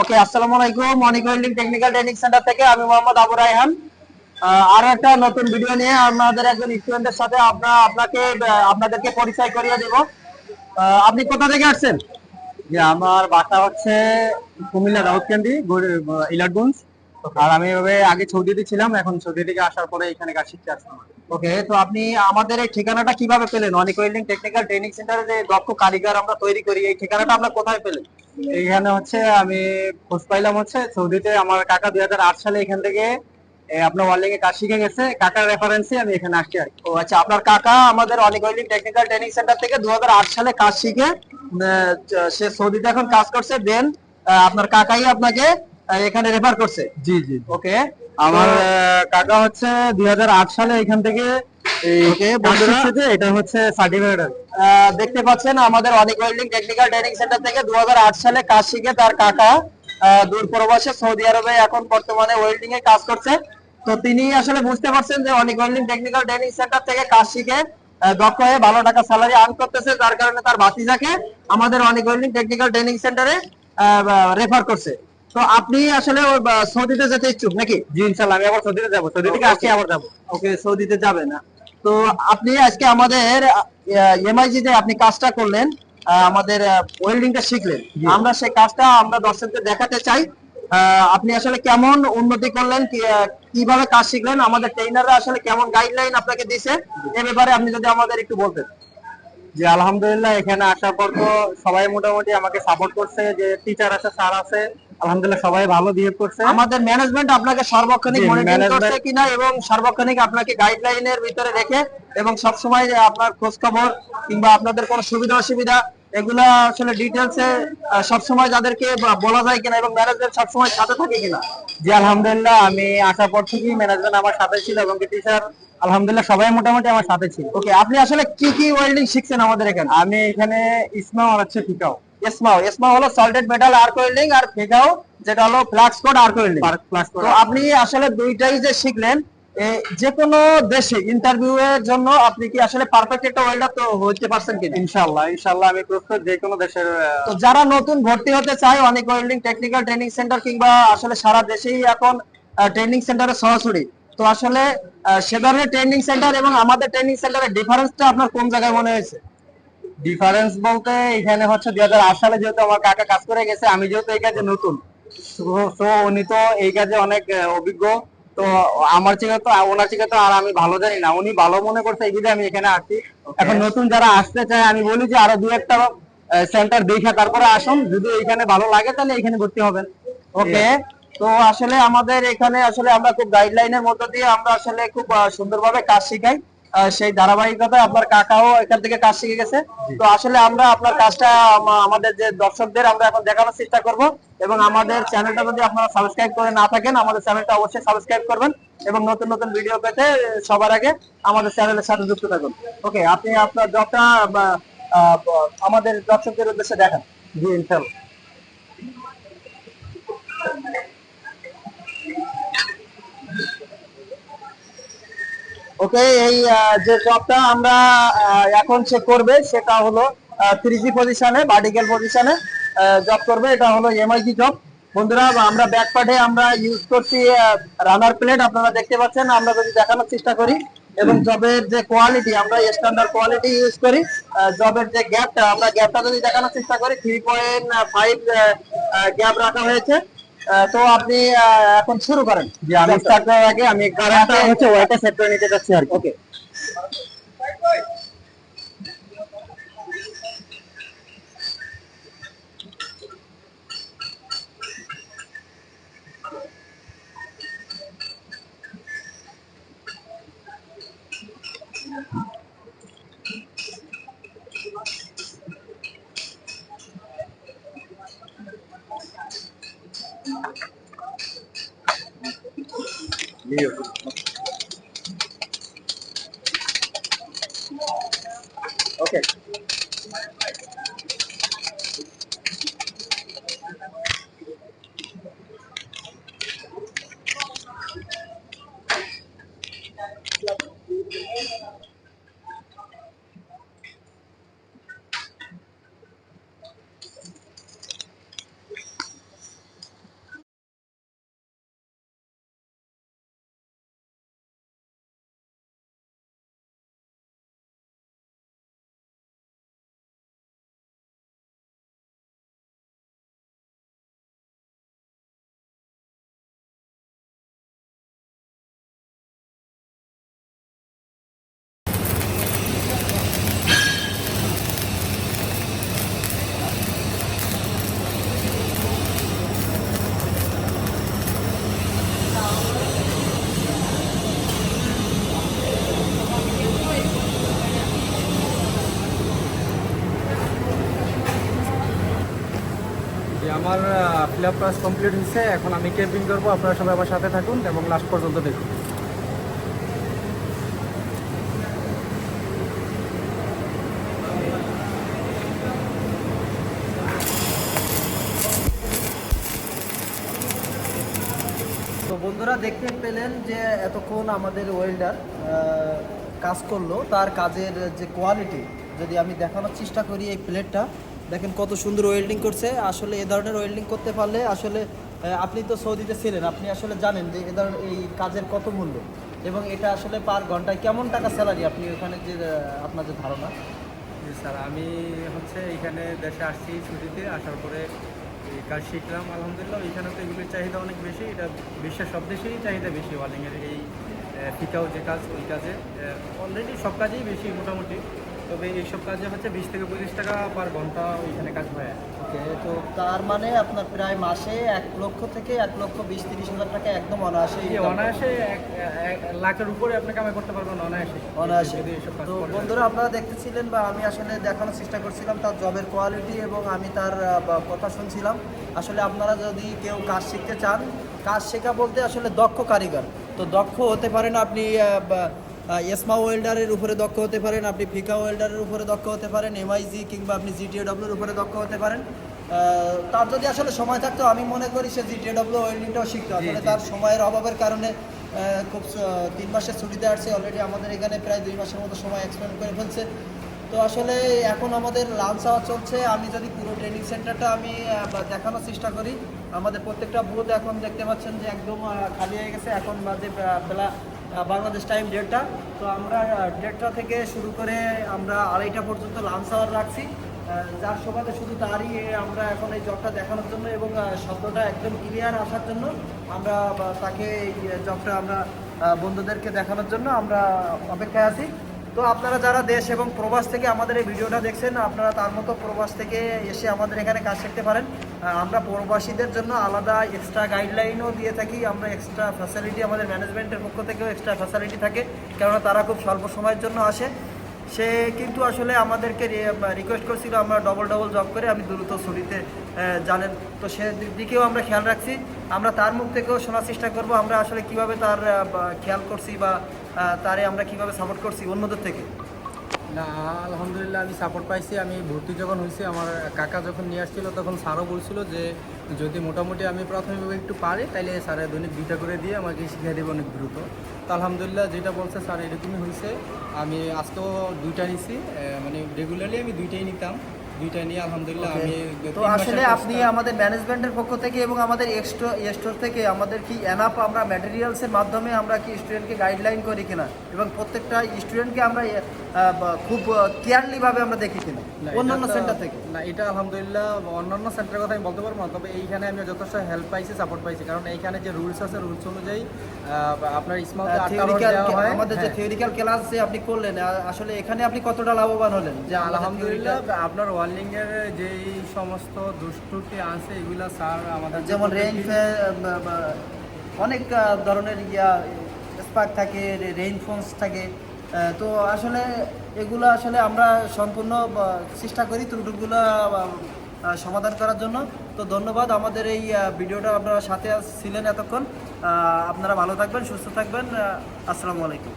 ওকে আসসালামু আলাইকুম। Anik welding technical training centre থেকে আমি মোহাম্মদ আবু রায়হান। আরও একটা নতুন ভিডিও নিয়ে আমাদের একজন স্টুডেন্টের সাথে আপনার আপনাকে আপনাদেরকে পরিচয় করিয়ে দেব। আপনি কোথা থেকে আসছেন? যে আমার বাসা হচ্ছে কুমিল্লা রাউতকান্দি ইলাটগঞ্জ। আর আমি এভাবে আগে সৌদিতে ছিলাম এখন সৌদি থেকে আসার পরে এখানে কাজ শিখতে আসলাম। ওকে তো আপনি আমাদের এই ঠিকানাটা কীভাবে পেলেন? অনিক ওয়েল্ডিং টেকনিক্যাল ট্রেনিং সেন্টারে যে দক্ষ কারিগর আমরা তৈরি করি এই ঠিকানাটা আমরা কোথায় পেলেন? এইখানে হচ্ছে আমি খোঁজ পাইলাম হচ্ছে সৌদিতে আমার কাকা দুই সালে এখান থেকে আপনার ওয়ার্লিং এ কাজ শিখে গেছে। কাকার রেফারেন্সে আমি এখানে আসছি আর ও আচ্ছা আপনার কাকা আমাদের Anik welding technical training centre থেকে দুই হাজার আট সালে কাজ শিখে সে সৌদিতে এখন কাজ করছে দেন আপনার কাকাই আপনাকে এখানে রেফার করছে। জি জি ওকে আমার কাকা হচ্ছে দুই হাজার আট সালে এখান থেকে এটা হচ্ছে সার্টিফিকেট দেখতে পাচ্ছেন আমাদের Anik welding technical training centre থেকে দু সালে কাজ শিখে তার কাকা দূর প্রবাসে সৌদি আরবে এখন বর্তমানে ওয়েল্ডিং এ কাজ করছে। তো তিনি আসলে বুঝতে পারছেন যে Anik welding technical training centre থেকে কাজ শিখে দক্ষ হয়ে ভালো টাকা স্যালারি আর্ন করতেছে যার কারণে তার ভাতিজাকে আমাদের অনিক ওয়েল্ডিং টেকনিক্যাল ট্রেনিং সেন্টারে রেফার করছে। তো আপনি আসলে সৌদিতে যেতে ইচ্ছুক নাকি? জি ইনশাল্লাহ আমি আবার সৌদিতে যাব। সৌদি থেকে আবার যাব। ওকে সৌদিতে যাবে না। তো আপনি আজকে আমাদের এমআইজি তে আপনি কাজটা করলেন আমাদের ওয়েল্ডিংটা শিখলেন। আমরা সেই কাজটা আমরা দর্শকদের দেখাতে চাই। আহ, আপনি আসলে কেমন উন্নতি করলেন কীভাবে কাজ শিখলেন আমাদের ট্রেনাররা আসলে কেমন গাইডলাইন আপনাকে দিছে এ ব্যাপারে আপনি যদি আমাদের একটু বলতেন। যে আলহামদুলিল্লাহ এখানে আসার পর তো সবাই মোটামুটি আমাকে সাপোর্ট করছে যে টিচার আছে স্যার আছে আলহামদুলিল্লাহ সবাই ভালো বিহেভ করছে। আমাদের ম্যানেজমেন্ট আপনাকে সর্বক্ষণিক মনিটরিং করছে কিনা এবং সর্বক্ষণিক আপনাকে গাইডলাইনের ভিতরে রেখে এবং সব সময় আপনার খোঁজ খবর কিংবা আপনাদের কোনো সুবিধা অসুবিধা এগুলা আসলে ডিটেলস এ সব যাদেরকে বলা যায় কিনা এবং ম্যানেজমেন্ট সব সময় সাথে থাকে কিনা। যে আলহামদুলিল্লাহ আমি আসার পর থেকেই ম্যানেজমেন্ট আমার সাথে ছিল এবং টিচার আলহামদুলিল্লাহ সবাই মোটামুটি আমার সাথে ছিল। ওকে আপনি আসলে কি কি ওয়েল্ডিং শিখছেন আমাদের এখানে? আমি এখানে ইসমা আর হচ্ছে ফিকাও এসমাও এসমাও হলো সল্টেড মেটাল আর্ক ওয়েল্ডিং আর ফেগাও যেটা হলো ফ্লাক্স কোড আর্ক ওয়েল্ডিং তো আপনি আসলে দুইটাই যে শিখলেন যে কোনো দেশে ইন্টারভিউ এর জন্য আপনি কি আসলে পারফেক্ট একটা ওয়েল্ডার তো হইতে পারছেন কি ইনশাল্লাহ ইনশাল্লাহ আমি প্রস্তুত যে কোনো দেশের তো যারা নতুন ভর্তি হতে চায় অনেক ওয়েল্ডিং টেকনিক্যাল ট্রেনিং সেন্টার কিংবা আসলে সারা দেশেই এখন ট্রেনিং সেন্টারে সরাসরি তো আসলে সে ধরনের ট্রেনিং সেন্টার এবং আমাদের ট্রেনিং সেন্টারের ডিফারেন্সটা আপনার কোন জায়গায় মনে হয়েছে? ডিফারেন্স বলতে এখানে হচ্ছে দুই হাজার আট সালে যেহেতু আমার কাকা কাজ করে গেছে আমি যেহেতু এই কাজে নতুন তো উনি তো এই কাজে অনেক অভিজ্ঞ। তো আমার থেকে তো ওনার থেকে তো আর আমি ভালো জানি না। উনি ভালো মনে করছে এই আমি এখানে আসছি এখন নতুন যারা আসতে চায় আমি বলি যে আরও দু একটা সেন্টার দেখে তারপরে আসুন। যদি এখানে ভালো লাগে তাহলে এখানে ভর্তি হবেন। ওকে তো আসলে আমাদের এখানে আসলে আমরা খুব গাইডলাইনের মধ্যে দিয়ে আমরা আসলে খুব সুন্দরভাবে কাজ শিখাই। সেই ধারাবাহিকতায় আপনার কাকাও এখান থেকে কাজ শিখে গেছে। তো আসলে আমরা আপনার কাজটা আমাদের যে দর্শকদের আমরা এখন দেখানোর চেষ্টা করব এবং আমাদের চ্যানেলটা যদি আপনারা সাবস্ক্রাইব করে না থাকেন আমাদের চ্যানেলটা অবশ্যই সাবস্ক্রাইব করবেন এবং নতুন নতুন ভিডিও পেতে সবার আগে আমাদের চ্যানেলের সাথে যুক্ত থাকুন। ওকে আপনি আপনার জবটা আহ, আমাদের দর্শকদের উদ্দেশ্যে দেখান। জি ইনশাল্লাহ ওকে, এই যে জবটা আমরা এখন সে করবে, সেটা হলো থ্রি জি পজিশনে ভার্টিক্যাল পজিশনে জব করবে। এটা হলো এমআইজি জব বন্ধুরা, আমরা ব্যাক পার্টে আমরা ইউজ করছি রানার প্লেট আপনারা দেখতে পাচ্ছেন, আমরা যদি দেখানোর চেষ্টা করি, এবং জবের যে কোয়ালিটি আমরা স্ট্যান্ডার্ড কোয়ালিটি ইউজ করি জবের যে গ্যাপটা আমরা গ্যাপটা যদি দেখানোর চেষ্টা করি থ্রি পয়েন্ট ফাইভ গ্যাপ রাখা হয়েছে। তো আপনি আহ, এখন শুরু করেন। যে আমি স্টার্ট করার আগে আমি কারেন্টটা হচ্ছে ওয়াইটা সেট করে নিতে চাচ্ছি আর Okay. আমার ফিল আপ ক্লাস কমপ্লিট হয়েছে, এখন আমি ক্যাম্পিং করব, আপনারা সবাই আমার সাথে থাকুন এবং লাস্ট পর্যন্ত দেখুন। তো বন্ধুরা, দেখতে পেলেন যে এতক্ষণ আমাদের ওয়েল্ডার কাজ করল, তার কাজের যে কোয়ালিটি যদি আমি দেখানোর চেষ্টা করি এই প্লেটটা দেখেন কত সুন্দর ওয়েল্ডিং করছে। আসলে এ ধরনের ওয়েল্ডিং করতে পারলে আসলে আপনি তো সৌদিতে ছিলেন, আপনি আসলে জানেন যে এ ধরনের এই কাজের কত মূল্য। এবং এটা আসলে পার ঘন্টায় কেমন টাকা স্যালারি আপনি ওখানে যে আপনার যে ধারণা? স্যার, আমি হচ্ছে এখানে দেশে আসছি ছুটিতে, আসার পরে এই কাজ শিখলাম, আলহামদুলিল্লাহ। এখানে তো এগুলির চাহিদা অনেক বেশি, এটা বিশ্বের সব দেশেই চাহিদা বেশি ওয়ার্লিংয়ের এই ফিকাও যে কাজ, ওই কাজে অলরেডি সব কাজেই বেশি মোটামুটি। তবে এইসব কাজে হচ্ছে বিশ থেকে পঁচিশ টাকা পার ঘণ্টা ওইখানে কাজ হয়। ওকে তো তার মানে আপনার প্রায় মাসে এক লক্ষ থেকে এক লক্ষ বিশ তিরিশ হাজার টাকা একদম অনায়াসে এই অনায়াসে এক লাখের উপরে আপনি কামাই করতে পারবেন অনায়াসে। অনায়াসে। তো বন্ধুরা আপনারা দেখতেছিলেন বা আমি আসলে দেখানোর চেষ্টা করছিলাম তার জবের কোয়ালিটি এবং আমি তার কথা শুনছিলাম। আসলে আপনারা যদি কেউ কাজ শিখতে চান কাজ শেখা বলতে আসলে দক্ষ কারিগর। তো দক্ষ হতে পারেন আপনি এসমা ওয়েল্ডারের উপরে দক্ষ হতে পারেন আপনি ফিকা ওয়েল্ডারের উপরে দক্ষ হতে পারেন এমআইজি কিংবা আপনি জিটিএডব্লিউর উপরে দক্ষ হতে পারেন। তার যদি আসলে সময় থাকতো আমি মনে করি সে জিটিএডব্লিউ ওয়েল্ডিংটাও শিখতো। আসলে তার সময়ের অভাবের কারণে খুব তিন মাসের ছুটিতে আসছে অলরেডি আমাদের এখানে প্রায় দুই মাসের মতো সময় এক্সপেন্ড করে ফেলছে। তো আসলে এখন আমাদের লাঞ্চ আওয়ার চলছে। আমি যদি পুরো ট্রেনিং সেন্টারটা আমি দেখানোর চেষ্টা করি আমাদের প্রত্যেকটা বুথ এখন দেখতে পাচ্ছেন যে একদম খালি হয়ে গেছে। এখন বাজে বেলা বাংলাদেশ টাইম ডেটটা তো আমরা ডেটটা থেকে শুরু করে আমরা আড়াইটা পর্যন্ত লাঞ্চ আওয়ার রাখছি। যার সুবাদে শুধু তারই আমরা এখন এই জবটা দেখানোর জন্য এবং শব্দটা একদম ক্লিয়ার আসার জন্য আমরা তাকে এই জবটা আমরা বন্ধুদেরকে দেখানোর জন্য আমরা অপেক্ষায় আছি। তো আপনারা যারা দেশ এবং প্রবাস থেকে আমাদের এই ভিডিওটা দেখছেন, আপনারা তার মতো প্রবাস থেকে এসে আমাদের এখানে কাজ শিখতে পারেন। আমরা প্রবাসীদের জন্য আলাদা এক্সট্রা গাইডলাইনও দিয়ে থাকি। আমরা এক্সট্রা ফ্যাসিলিটি আমাদের ম্যানেজমেন্টের পক্ষ থেকেও এক্সট্রা ফ্যাসিলিটি থাকে, কেননা তারা খুব স্বল্প সময়ের জন্য আসে। সে কিন্তু আসলে আমাদেরকে রিকোয়েস্ট করছিল আমরা ডবল ডবল জব করে আমি দ্রুত ছুটিতে জানেন। তো সে দিকেও আমরা খেয়াল রাখছি। আমরা তার মুখ থেকেও শোনার চেষ্টা করব, আমরা আসলে কীভাবে তার খেয়াল করছি বা তারে আমরা কীভাবে সাপোর্ট করছি অন্যদের থেকে? না, আলহামদুলিল্লাহ আমি সাপোর্ট পাইছি। আমি ভর্তি যখন হয়েছি আমার কাকা যখন নিয়ে আসছিল, তখন স্যারও বলছিল যে, যদি মোটামুটি আমি প্রাথমিকভাবে একটু পারি তাহলে স্যারের দৈনিক দুইটা করে দিয়ে আমাকে শিখিয়ে দেবে অনেক দ্রুত। তো আলহামদুলিল্লাহ যেটা বলছে স্যার এরকমই হয়েছে আমি আজকেও দুইটা নিছি মানে রেগুলারলি আমি দুইটাই নিতাম। দুইটা নিয়ে আলহামদুলিল্লাহ আমি তো আসলে আপনি আমাদের ম্যানেজমেন্টের পক্ষ থেকে এবং আমাদের এক্সট্রা স্টোর থেকে আমাদের কি এনাফ আমরা ম্যাটেরিয়ালসের মাধ্যমে আমরা কি স্টুডেন্টকে গাইডলাইন করি কিনা? এবং প্রত্যেকটা স্টুডেন্টকে আমরা খুব কেয়ারলিভাবে আমরা দেখি কিনা? অন্যান্য সেন্টার থেকে। না এটা আলহামদুলিল্লাহ অন্যান্য সেন্টারের কথা আমি বলতে পারব না তবে এইখানে আমি যথেষ্ট হেল্প পাইছি সাপোর্ট পাইছি কারণ এইখানে যে রুলস আছে রুলস অনুযায়ী আপনার থিওরিক্যাল আমাদের যে থিওরিক্যাল ক্লাস যে আপনি করলেন আসলে এখানে আপনি কতটা লাভবান হলেন? যে আলহামদুলিল্লাহ আপনার ওয়ার্লিং এর যেই সমস্ত দুষ্টুটি আছে এগুলা স্যার আমাদের যেমন রেঞ্জ অনেক ধরনের ইয়া স্পার্ক থাকে রেঞ্জ ফোনস থাকে। তো আসলে এগুলো আসলে আমরা সম্পূর্ণ চেষ্টা করি ত্রুটিগুলো সমাধান করার জন্য। তো ধন্যবাদ আমাদের এই ভিডিওটা আপনারা সাথে ছিলেন এতক্ষণ। আপনারা ভালো থাকবেন, সুস্থ থাকবেন। আসসালামু আলাইকুম।